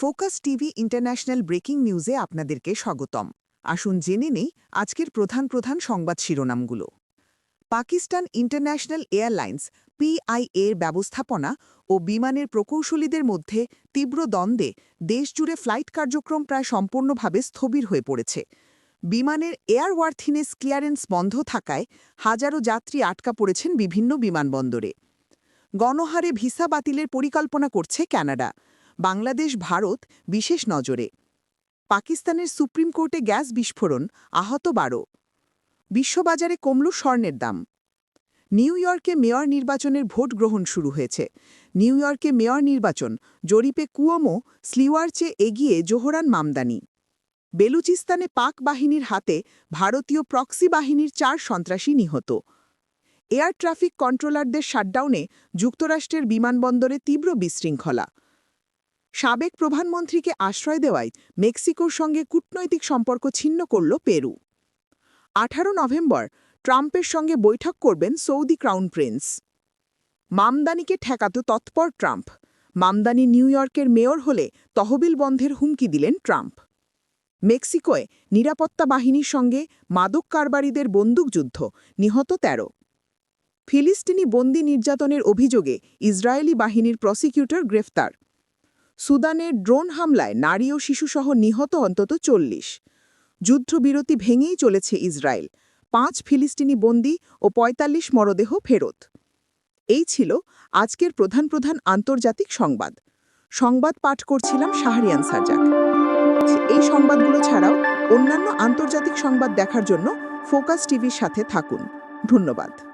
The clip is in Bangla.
ফোকাস টিভি ইন্টারন্যাশনাল ব্রেকিং নিউজে আপনাদেরকে স্বাগতম। আসুন জেনে নেই আজকের প্রধান প্রধান সংবাদ শিরোনামগুলো। পাকিস্তান ইন্টারন্যাশনাল এয়ারলাইন্স পিআইএর ব্যবস্থাপনা ও বিমানের প্রকৌশলীদের মধ্যে তীব্র দ্বন্দ্বে দেশজুড়ে ফ্লাইট কার্যক্রম প্রায় সম্পূর্ণভাবে স্থবির হয়ে পড়েছে। বিমানের এয়ারওয়ার্থিনেস ক্লিয়ারেন্স বন্ধ থাকায় হাজারো যাত্রী আটকা পড়েছেন বিভিন্ন বিমানবন্দরে। গণহারে ভিসা বাতিলের পরিকল্পনা করছে কানাডা। বাংলাদেশ, ভারত বিশেষ নজরে। পাকিস্তানের সুপ্রিম কোর্টে গ্যাস বিস্ফোরণ, আহত বারো। বিশ্ববাজারে কমল স্বর্ণের দাম। নিউ ইয়র্কে মেয়র নির্বাচনের ভোট গ্রহণ শুরু হয়েছে। নিউ ইয়র্কে মেয়র নির্বাচন, জরিপে কুয়োমো, স্লিওয়ার চেয়ে এগিয়ে জোহরান মামদানি। বেলুচিস্তানে পাক বাহিনীর হাতে ভারতীয় প্রক্সি বাহিনীর চার সন্ত্রাসী নিহত। এয়ার ট্রাফিক কন্ট্রোলারদের শাটডাউনে যুক্তরাষ্ট্রের বিমানবন্দরে তীব্র বিশৃঙ্খলা। সাবেক প্রধানমন্ত্রীকে আশ্রয় দেওয়ায় মেক্সিকোর সঙ্গে কূটনৈতিক সম্পর্ক ছিন্ন করল পেরু। আঠারো নভেম্বর ট্রাম্পের সঙ্গে বৈঠক করবেন সৌদি ক্রাউন প্রিন্স। মামদানিকে ঠেকাত তৎপর ট্রাম্প। মামদানি নিউ ইয়র্কের মেয়র হলে তহবিল বন্ধের হুমকি দিলেন ট্রাম্প। মেক্সিকোয় নিরাপত্তা বাহিনীর সঙ্গে মাদক কারবারিদের বন্দুকযুদ্ধ নিহত ১৩ ফিলিস্তিনি বন্দি নির্যাতনের অভিযোগে ইসরায়েলি বাহিনীর প্রসিকিউটর গ্রেফতার। সুদানের ড্রোন হামলায় নারী ও শিশুসহ নিহত অন্তত চল্লিশ। যুদ্ধবিরতি ভেঙেই চলেছে ইসরায়েল। পাঁচ ফিলিস্তিনি বন্দী ও ৪৫ মরদেহ ফেরত। এই ছিল আজকের প্রধান প্রধান আন্তর্জাতিক সংবাদ। সংবাদ পাঠ করছিলাম শাহরিয়ান সাজাক এই সংবাদগুলো ছাড়াও অন্যান্য আন্তর্জাতিক সংবাদ দেখার জন্য ফোকাস টিভির সাথে থাকুন। ধন্যবাদ।